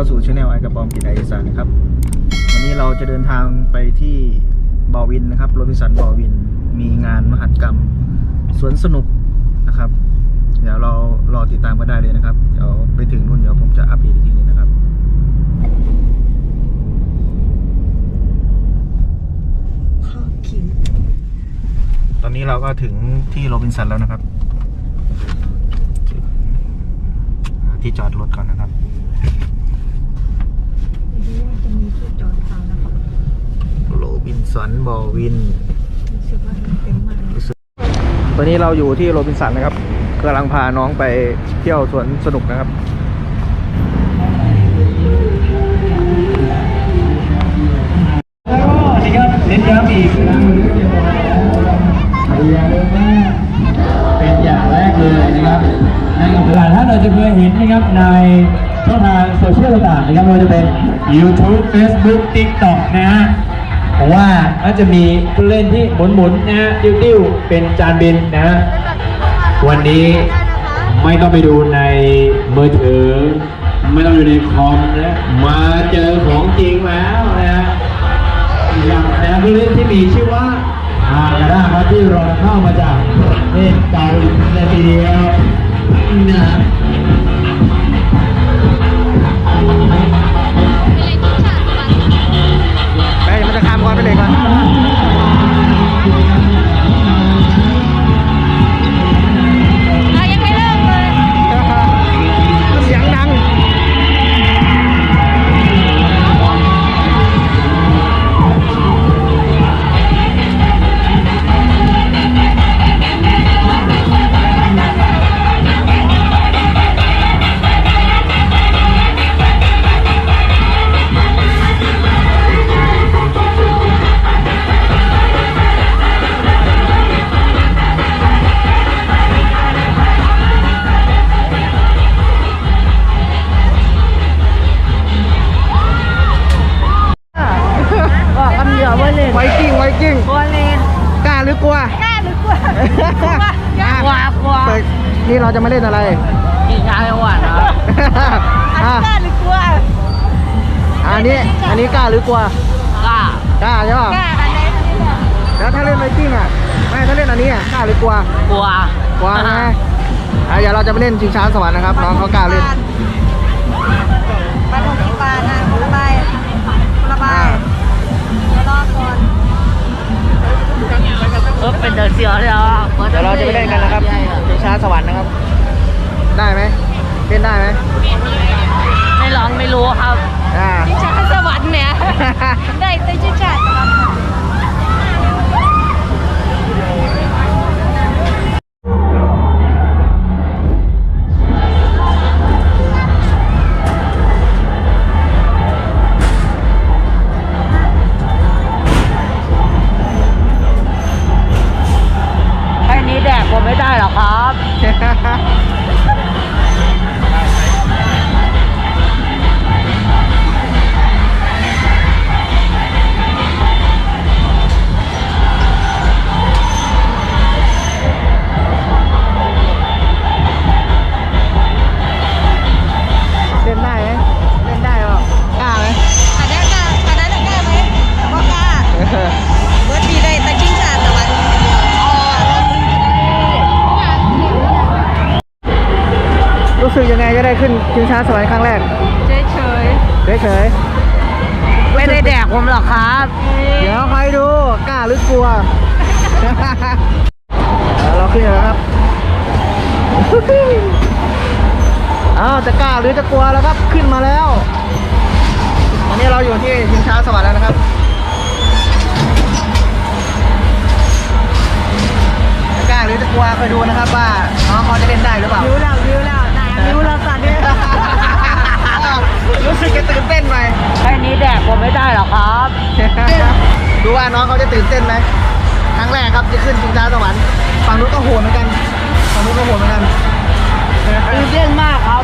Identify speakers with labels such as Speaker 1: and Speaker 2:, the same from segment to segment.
Speaker 1: เข้าสู่ช anel ไอกระปอมกินไออีสานนะครับ วันนี้เราจะเดินทางไปที่บอวินนะครับโรบินสันบอวิน มีงานมหัศกรรมสวนสนุกนะครับ เดี๋ยวเรารอติดตามกันได้เลยนะครับ เดี๋ยวไปถึงนู่นเดี๋ยวผมจะอัปเดตอีกทีนึงนะครับ
Speaker 2: ข้าวขิง
Speaker 1: ตอนนี้เราก็ถึงที่โรบินสันแล้วนะครับ ที่จอดรถก่อนนะครับ
Speaker 2: ไม่รู้ว่า จะมีที่จอดเปล่านะคะ
Speaker 1: โรบินสันบอวิน
Speaker 2: รู้สึกว่ามันเต็มมากเลย
Speaker 1: ตอนนี้เราอยู่ที่โรบินสันนะครับกำลังพาน้องไปเที่ยวสวนสนุกนะครับ
Speaker 3: แล้วก็นะครับเน้นย้ำอีกเป็นอย่างแรกเลยนะครับในหลายท่านเราจะเคยเห็นนะครับใน ช่องทางโซเชียลต่างๆนะครับไม่ว่าจะเป็น YouTube Facebook TikTok นะฮะผมว่าน่าจะมีผู้เล่นที่หมุนๆนะฮะดิ้วๆเป็นจานบินนะฮะวันนี้ไม่ต้องไปดูในมือถือ ไม่ต้องอยู่ในคอมนะมาเจอของจริงแล้วนะฮะอย่างแนวผู้เล่นที่มีชื่อว่าอากาด้าครับที่รอเข้ามาจากประเทศเกาหลีเลยทีเดียวนะ
Speaker 1: Thank you. อันนี้
Speaker 2: อันนี้
Speaker 1: กล้าหรือกลัว
Speaker 2: กล้ากล้า
Speaker 1: ใช่ป่ะ
Speaker 2: กล้าอันไหน
Speaker 1: แล้วถ้าเล่นไวกิ้งอะไม่ถ้าเล่นอันนี้อะกล้าหรือกลัว
Speaker 2: กลัว
Speaker 1: กลัวนะอะเดี๋ยวเราจะไปเล่นชิงช้าสวรรค์นะครับน้องเขากล้าเล่น
Speaker 2: ปฐมพยาบาลนะระบายระบายรอก่อนเออเป็นเดินเสียวเลยอะ
Speaker 1: เดี๋ยวเราจะไปเล่นกันนะครับ รู้
Speaker 2: สึก
Speaker 1: ยังไงก็ได้ขึ้นชิงช้าสวรรค์ครั้งแรก
Speaker 2: เฉยเฉย
Speaker 1: เฉย
Speaker 2: ๆไม่ได้แดกผมหรอกครับ
Speaker 1: ๆเดี๋ยวใครดูกล้าหรือกลัวเอาเราขึ้นแล้วครับ อ้าวจะกล้าหรือจะกลัวแล้วครับขึ้นมาแล้วตอนนี้เราอยู่ที่ชิงช้าสวรรค์แล้วนะครับจะกล้าหรือจะกลัวคอยดูนะครับว่าน้องเขาจะเล่นได้หรือเปล่า
Speaker 2: รู้แล้วรู้แล้ว นายรู้แล้วตอนนี้
Speaker 1: รู้สึกจะตื่นเต้นไหม
Speaker 2: แค่นี้แดกผมไม่ได้หรอกครับ
Speaker 1: ดูว่าน้องเขาจะตื่นเต้นไหมครั้งแรกครับจะขึ้นชิงช้าสวรรค์ฝั่งนู้นก็โหดเหมือนกันฝั่งนู้นก็โหดเหมือนกัน
Speaker 2: ตื่นเต้นมากครับ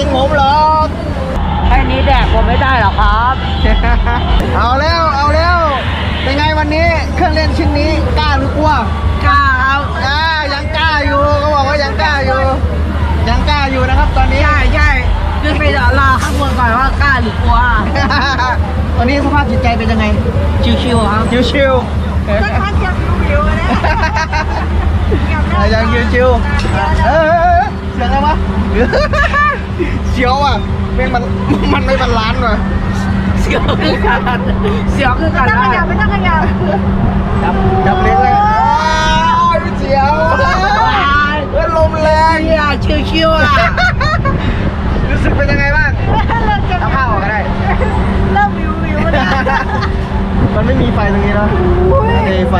Speaker 2: ิ
Speaker 1: งผมหรอกแค่นี้แด
Speaker 2: กผมไม่ได้หรอค
Speaker 1: รับ เอาแล้วเอาแล้ว เป็นไงวันนี้เครื่องเล่นชิ้นนี้กล้าหรือกลัวกล้าครับอ่ายังกล้า
Speaker 2: อยู่ก็บอกว่ายังกล้าอยู่ ยังกล้าอยู่นะครับตอ
Speaker 1: นนี้ ใช่
Speaker 2: ใช่ขึ้นไปร
Speaker 1: อข้างบน
Speaker 2: ก่อนว่ากล้าหรือกลัว
Speaker 1: ตอนนี้สภาพจิตใจเป็นยังไง
Speaker 2: ชิวๆครับ
Speaker 1: ชิวๆ
Speaker 2: ก็ท่านยังอยู่นะ
Speaker 1: ยังชิวๆเออเสียงอะไรวะ เสียวอะเป็นมันมันไม่บาลานซ์ว่ะ
Speaker 2: เสียวคือกันเสียวคือกันไม่ต้องขยับไม่ต้องขยับ
Speaker 1: จับจับเล็กเลยอ้าวเสียวเฮ้ยลมแรง
Speaker 2: เนี่ยชิวๆอะ
Speaker 1: รู้สึกเป็นยังไงบ้างเอาผ้าออกก็ได้
Speaker 2: เริ่มวิววิวนะ
Speaker 1: มันไม่มีไฟตรงนี้เนอะไม่มีไฟ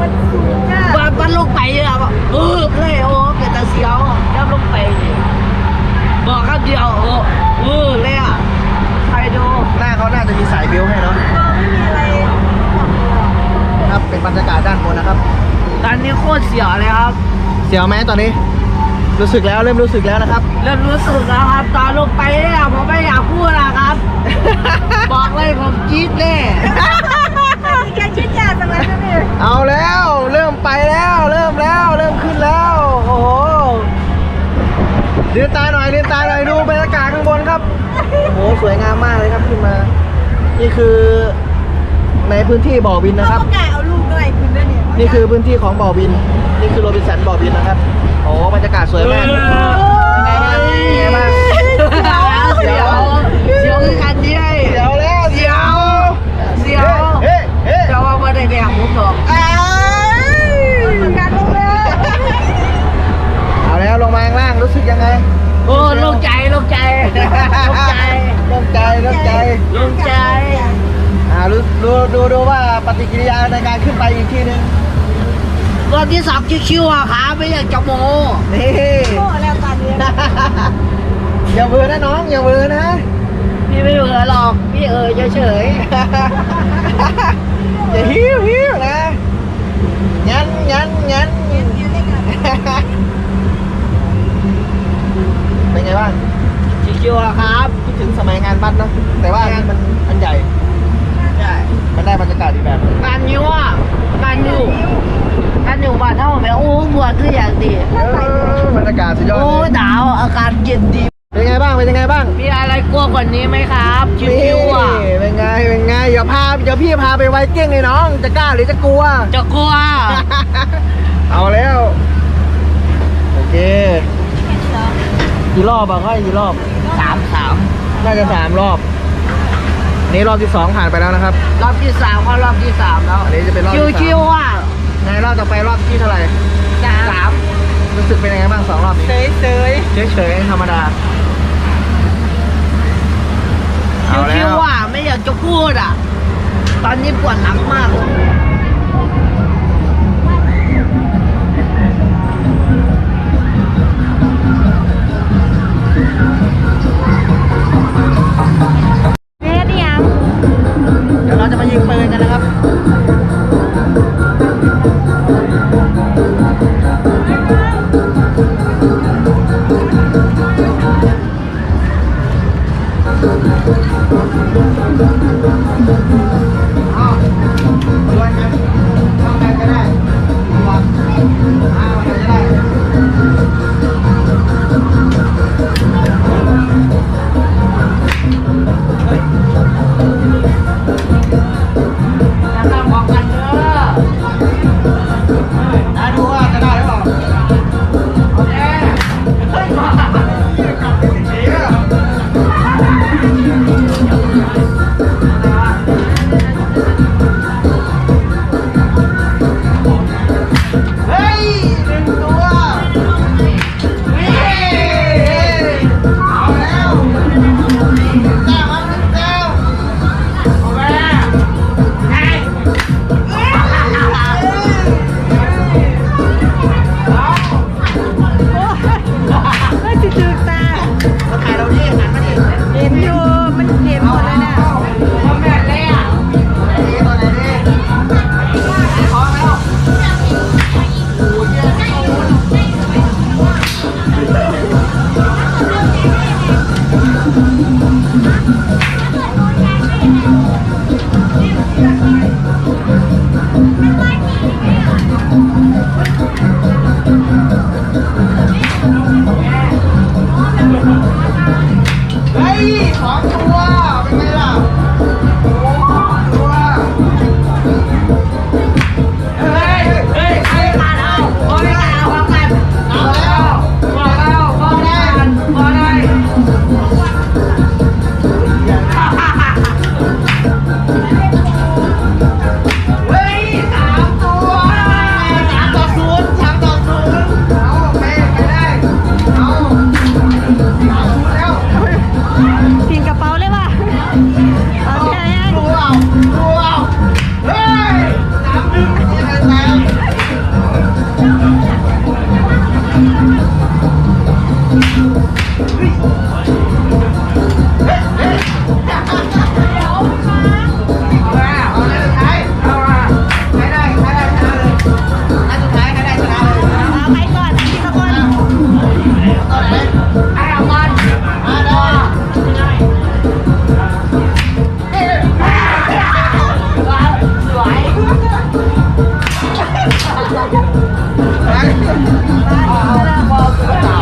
Speaker 2: มันสูงอะมันมันลงไปเลยอะบอกเออเลยโอ้เป็นตาเสียวย่ำลงไปดิ บอกคำเดียวโอ้เออเลยอะใครดู
Speaker 1: หน้าเขาน่าจะมีสายเบลต์ให้เนาะ
Speaker 2: ไม่มีอะไร
Speaker 1: ครับเป็นบรรยากาศด้านบนนะครับ
Speaker 2: ตอนนี้โคตรเสียวเลยครับ
Speaker 1: เสียวไหมตอนนี้ รู้สึกแล้วเริ่มรู้สึกแล้วนะครับ
Speaker 2: เริ่มรู้สึกแล้วครับ ตอนลงไปเนี่ยผมไม่อยากพูดนะครับ บอกเลยผมจี๊ดเลยมีการชิ้นยาจังเลยนะนี่
Speaker 1: เอาแล้ว เริ่มไปแล้ว เริ่มแล้ว เริ่มขึ้นแล้ว โอ้โหเลือนตาหน่อยเลือนตาหน่อยดูบรรยากาศข้างบนครับ โอ้โห สวยงามมากเลยครับขึ้นมา นี่คือในพื้นที่บ่อวินนะครับ
Speaker 2: ประกาศเอาลูกด้วยคุณด้วยเนี่ย
Speaker 1: นี่คือพื้นที่ของบ่อวิน นี่คือโรบินสันบ่อวินนะครับโอ้บรรยากาศสวยมากเป็นไงบ้างเป็นไงบ้าง
Speaker 2: เสียวเสียวคือกันนี่
Speaker 1: เสียวแล้ว
Speaker 2: เสียวเสียว
Speaker 1: เฮ้เฮ้
Speaker 2: แต่ว่าไม่ได้แดงผมหรอก
Speaker 1: อ้าย
Speaker 2: ประกาศลงเลย
Speaker 1: เอาแล้วลงมาข้างล่างรู้สึกยังไง
Speaker 2: โอ้ลงใจลงใจลงใจ
Speaker 1: ลงใจลงใจ
Speaker 2: ลงใจ
Speaker 1: อ่าดูดูดูดูว่าปฏิกิริยาในการขึ้นไปอีกทีนึง
Speaker 2: รอบที่สองชิวๆอะครับไม่อยากจะโม
Speaker 1: นี่
Speaker 2: โอ้แล้วตอนนี้
Speaker 1: อย่าเบื่อนะน้องอย่าเบื่อนะ
Speaker 2: พี่ไม่เบื่อหรอกพี่เออเฉย
Speaker 1: อย่าหิวหิวนะยันยันยันเป็นไงบ้าง
Speaker 2: ๆ ชิวๆอะครับ
Speaker 1: คิดถึงสมัยงานบัตรเนอะแต่ว่าอันนี้มันมันใหญ่
Speaker 2: ใช่
Speaker 1: มันได้บรรยากาศอีกแบบ
Speaker 2: การนิ้วอะการอยู่การอยู่บ้านเท่าไหร่โอ้บวชคืออย่างดี
Speaker 1: เออบรรยากาศสุดยอด
Speaker 2: โอ้
Speaker 1: เลย
Speaker 2: หนาวอากาศเย็นดี
Speaker 1: เป็นไงบ้างเป็นยังไงบ้าง
Speaker 2: มีอะไรกลัวกว่านี้ไหมครับชิวๆอะ
Speaker 1: นี่เป็นไงเป็นไงอย่าพาเดี๋ยวพี่พาไปไวกิ้งเลยน้อง จะกล้าหรือจะกลัว
Speaker 2: จะกลัว
Speaker 1: เอาแล้วโอเคกี่รอบอะค่อยกี่รอบ
Speaker 2: สามสาม
Speaker 1: น่าจะสามรอบ นี่รอบที่สองผ่านไปแล้วนะครับ
Speaker 2: รอบที่สามก็รอบที่สามแล้ว
Speaker 1: อันนี้จะเป็นรอบที่สาม
Speaker 2: ชิวๆอะ
Speaker 1: ในรอบต่อไปรอบที่เท่าไหร่
Speaker 2: สาม
Speaker 1: รู้สึกเป็นยังไงบ้างสองรอบนี้
Speaker 2: เฉย
Speaker 1: เฉยๆธรรมดาเอาแล้
Speaker 2: ชิว
Speaker 1: ว
Speaker 2: ๆอะไม่อยากจะพูดอะ ตอนนี้ปวดหลังมาก ย
Speaker 1: วเราจะมายิงปืนกันนะครับ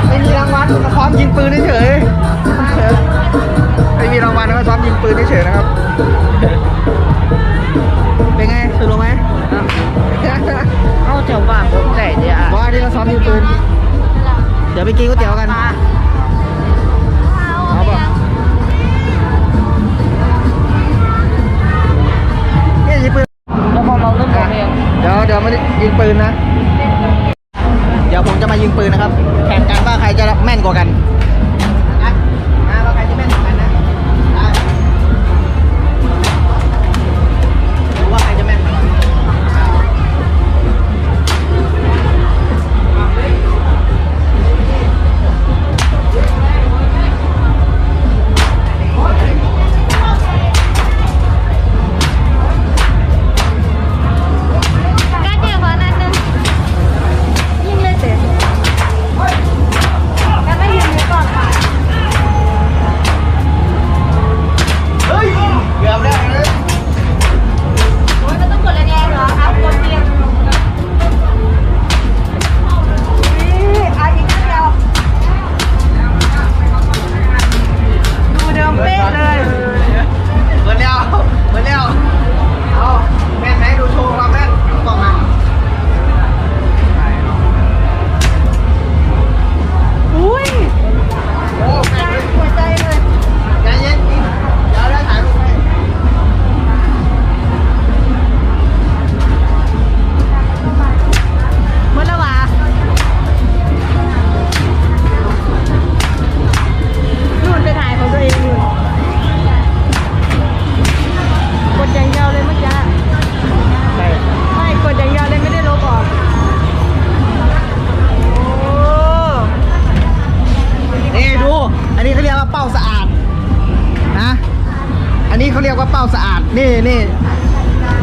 Speaker 1: ไม่มีรา
Speaker 2: ง
Speaker 1: วัลซ้อมยิงปืนเฉยไม่มีรางวัลนะซ้อมยิงปืนเฉยนะครับ เป็นไงสนุกไหม
Speaker 2: เอาเจ้าบ้าผมแต่เดี๋ย
Speaker 1: วว่าที่เราซ้อมยิงปืน เดี๋ยวไปกินก๋วยเตี๋ยวกัน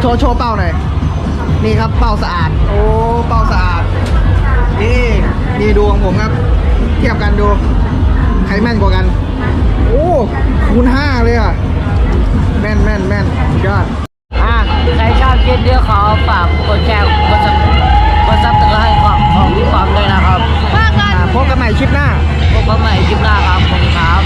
Speaker 2: โชว์
Speaker 1: โชว์เป้าหน่อย นี่ครับเป้าสะอาด โอ้ เป้าสะอาด นี่ นี่ดูของผมครับ เทียบกันดู ใครแม่นกว่ากัน
Speaker 4: โอ้ คูณห้าเลยอะ
Speaker 1: แม่
Speaker 4: นแม่
Speaker 1: นแม่นยอดอะใครชอบคลิ
Speaker 4: ปเดี
Speaker 1: ยว
Speaker 4: ขอฝากกด
Speaker 1: แช
Speaker 4: ร์กดซับก
Speaker 1: ดซับตะกร้ให้ของของพี่ความด้วยนะครับอ่นพบกันใหม่คลิปหน้า พบกัน
Speaker 2: ใหม่คลิปหน้าครับผมครับ